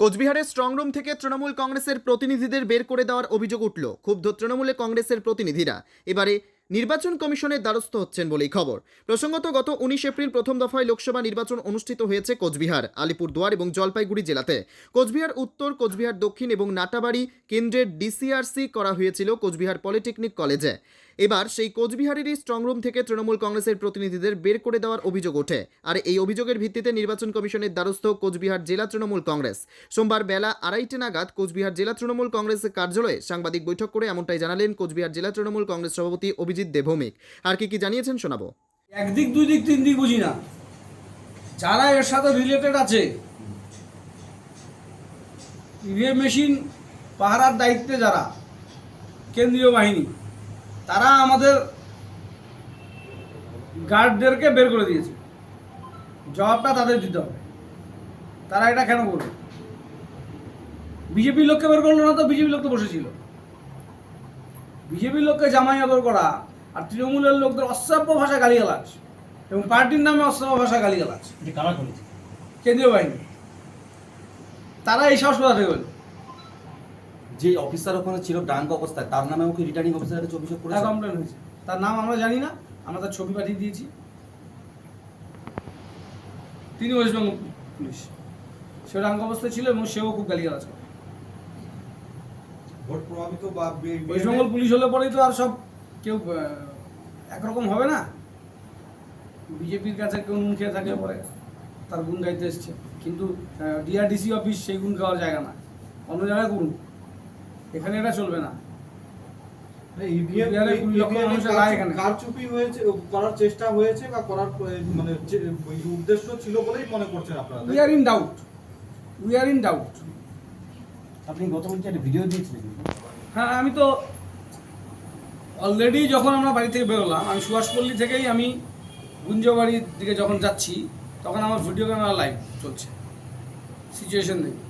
কোচবিহারের স্ট্রংরুম থেকে তৃণমূল কংগ্রেসের প্রতিনিধিদের বের করে দেওয়ার অভিযোগ উঠল। ক্ষুব্ধ তৃণমূলে কংগ্রেসের প্রতিনিধিরা। এবারে নির্বাচন কমিশনের দ্বারস্থ হচ্ছেন বলেই খবর। প্রসঙ্গত, গত উনিশ এপ্রিল প্রথম দফায় লোকসভা নির্বাচন অনুষ্ঠিত হয়েছে কোচবিহার, আলিপুরদুয়ার এবং জলপাইগুড়ি জেলাতে। কোচবিহার উত্তর, কোচবিহার দক্ষিণ এবং নাটাবাড়ি কেন্দ্রের ডিসিআরসি করা হয়েছিল কোচবিহার পলিটেকনিক কলেজে। এবার সেই কোচবিহারেরই স্ট্রংরুম থেকে তৃণমূল কংগ্রেসের প্রতিনিধিদের বের করে দেওয়ার অভিযোগ ওঠে। আর এই অভিযোগের ভিত্তিতে নির্বাচন কমিশনের দ্বারস্থ কোচবিহার জেলা তৃণমূল কংগ্রেস। সোমবার বেলা আড়াইটে নাগাদ কোচবিহার জেলা তৃণমূল কংগ্রেসের কার্যালয়ে সাংবাদিক বৈঠক করে এমনটাই জানালেন কোচবিহার জেলা তৃণমূল কংগ্রেস সভাপতি অভিজিৎ দেবভৌমিক আর কি কি জানিয়েছেন শোনাবো। একদিক দুই দিক তিন দিক বুঝি না। যারা এর সাথে রিলেটেড আছে ইভিএম মেশিন পাহারার দায়িত্বে যারা, কেন্দ্রীয় বাহিনী। তারা আমাদের গার্ডদেরকে বের করে দিয়েছে। জবাবটা তাদের দিতে হবে। তারা এটা কেন করবে বিজেপির লোককে বের করল না তো বিজেপির লোক তো বসেছিল। বিজেপির লোককে জামাই আদর করা আর তৃণমূলের লোকদের অশ্রাব্য ভাষা গালিগালাজ এবং পার্টির নামে অশ্রাব্য ভাষা গালিগালাজ। কারা করেছে? কেন্দ্রীয় বাহিনী। তারা এই সাহস কোথা থেকে? যে অফিসার ওখানে ছিল ডাঙ্ক অবস্থায় তার নামে ওকে রিটার্নিং অফিসারের কাছে অভিযোগ করেছে? কমপ্লেন হয়েছে। তার নাম আমরা জানি না আমরা তার ছবি পাঠিয়ে দিয়েছি। তিনি ওয়েস্টবেঙ্গল পুলিশ সে ডাঙ্গ অবস্থায় ছিল এবং সেও খুব গালিগালাজ করে। ভোট প্রভাবিত বা ওয়েস্টবেঙ্গল পুলিশ হলে পরেই তো আর সব কেউ আহ, একরকম হবে না। বিজেপির কাছে কেউ নুন খেয়ে থাকে পরে তার গুণ গাইতে এসছে। কিন্তু ডিআরডিসি অফিস সেই গুণ খাওয়ার জায়গা না। অন্য জায়গায় করুন। এখানে এটা চলবে না। মানে কারচুপি হয়েছে করার চেষ্টা হয়েছে বা করার মানে উদ্দেশ্য ছিল বলেই মনে করছেন আপনারা we are in doubt we are in doubt আপনি গতকাল একটা ভিডিও দিয়েছিলেন। হ্যাঁ আমি তো অলরেডি যখন আমরা বাড়ি থেকে বেরোলাম আমি সুভাষপল্লী থেকেই আমি গুঞ্জবাড়ির দিকে যখন যাচ্ছি তখন আমার ভিডিও ক্যামেরা লাইভ চলছে। সিচুয়েশন দেখি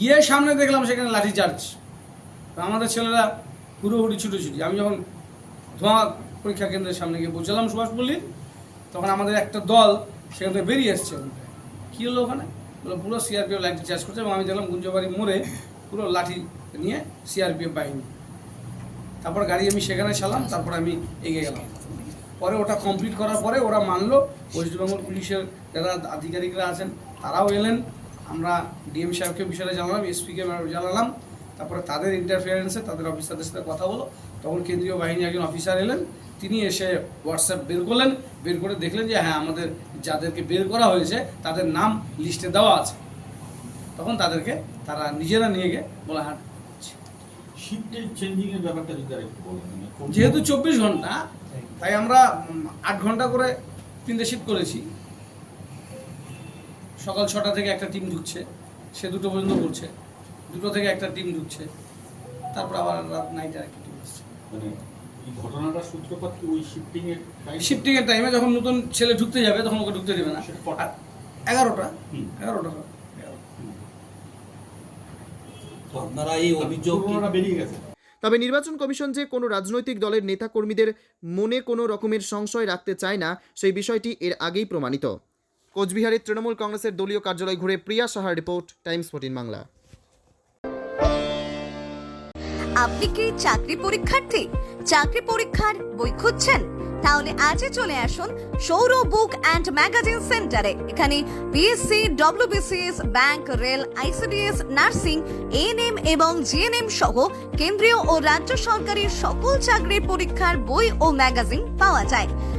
গিয়ে সামনে দেখলাম সেখানে লাঠি চার্জ। আমাদের ছেলেরা হুড়োহুড়ি, ছুটোছুটি। আমি যখন ধোঁয়া পরীক্ষা কেন্দ্রের সামনে গিয়ে পৌঁছালাম সুভাষপল্লীর তখন আমাদের একটা দল সেখান থেকে বেরিয়ে এসছে কী হলো ওখানে? বলে পুরো সিআরপিএফ লাঠি চার্জ করছে এবং আমি দেখলাম গুঞ্জবাড়ি মোড়ে পুরো লাঠি নিয়ে সিআরপিএফ বাহিনী। তারপর গাড়ি আমি সেখানে চালাম, তারপর আমি এগিয়ে গেলাম। পরে ওটা কমপ্লিট করার পরে ওরা মানলো, ওয়েস্ট বেঙ্গল পুলিশের যারা আধিকারিকরা আছেন, তারাও এলেন। আমরা ডিএম সাহেবকে বিষয়টা জানালাম এসপিকে জানালাম তারপরে তাদের ইন্টারফিয়ারেন্সে তাদের অফিসারদের সাথে কথা হলো তখন কেন্দ্রীয় বাহিনী একজন অফিসার এলেন তিনি এসে হোয়াটসঅ্যাপ বের করলেন বের করে দেখলেন যে হ্যাঁ আমাদের যাদেরকে বের করা হয়েছে তাদের নাম লিস্টে দেওয়া আছে। তখন তাদেরকে তারা নিজেরা নিয়ে গিয়ে বলা হ্যাঁ যেহেতু চব্বিশ ঘণ্টা তাই আমরা আট ঘণ্টা করে তিনটে শিফট করেছি। সকাল ছটা থেকে একটা টিম ঢুকছে। সে দুটো পর্যন্ত করছে। দুটো থেকে একটা টিম ঢুকছে। তারপর আবার রাত নাইটে একটা টিম আসছে। মানে সূত্রপাত ওই শিফটিং এর শিফটিং এর টাইমে যখন নতুন ছেলে ঢুকতে যাবে তখন ওকে ঢুকতে দেবে না। এগারোটা। এগারোটা আপনারা এই অভিযোগ বেরিয়ে গেছে। তবে নির্বাচন কমিশন যে কোনো রাজনৈতিক দলের নেতাকর্মীদের মনে কোনো রকমের সংশয় রাখতে চায় না সেই বিষয়টি এর আগেই প্রমাণিত। কোচবিহারের তৃণমূল কংগ্রেসের দলীয় কার্যালয় ঘুরে প্রিয়া সাহার রিপোর্ট, টাইমস ফোর্টিন বাংলা। আপনি কি চাকরি পরীক্ষার্থী? চাকরি পরীক্ষার বই খুঁজছেন? তাহলে আজই চলে আসুন সৌর বুক অ্যান্ড ম্যাগাজিন সেন্টারে। এখানে BSc WBCS bank, rail ICDS nursing ANM এবং জিএনএম সহ কেন্দ্রীয় ও রাজ্য সরকারি সকল চাকরির পরীক্ষার বই ও ম্যাগাজিন পাওয়া যায়।